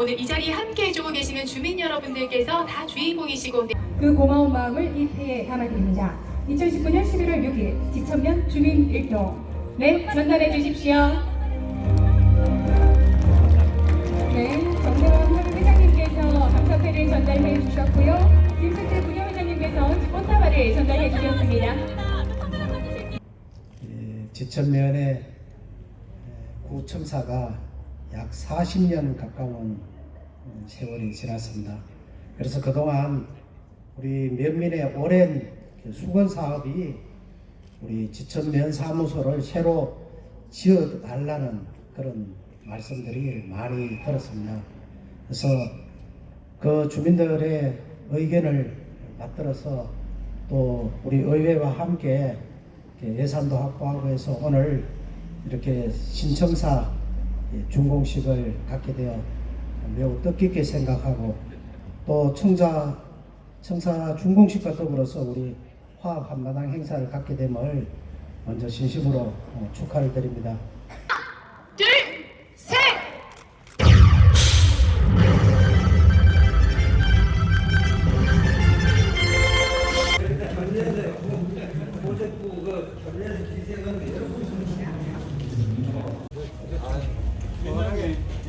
오늘 이 자리에 함께 해주고 계시는 주민 여러분들께서 다 주인공이시고 그 고마운 마음을 이 패에 담아드립니다. 2019년 11월 6일 지천면 주민 일동 네 전달해 주십시오. 네 정대원 화면 회장님께서 감사패를 전달해 주셨고요. 김승태 부녀회장님께서 꽃다발을 전달해 주셨습니다. 이 지천면의 구청사가 약 40년 가까운 어, 세월이 지났습니다. 그래서 그동안 우리 면민의 오랜 그 수건 사업이 우리 지천면 사무소를 새로 지어 달라는 그런 말씀들이 많이 들었습니다. 그래서 그 주민들의 의견을 받들어서 또 우리 의회와 함께 이렇게 예산도 확보하고 해서 오늘 이렇게 신청사 준공식을 갖게 되어 매우 뜻깊게 생각하고 또 청자 청사 준공식과 더불어서 우리 화합 한마당 행사를 갖게 됨을 먼저 진심으로 어, 축하를 드립니다. 둘, 셋!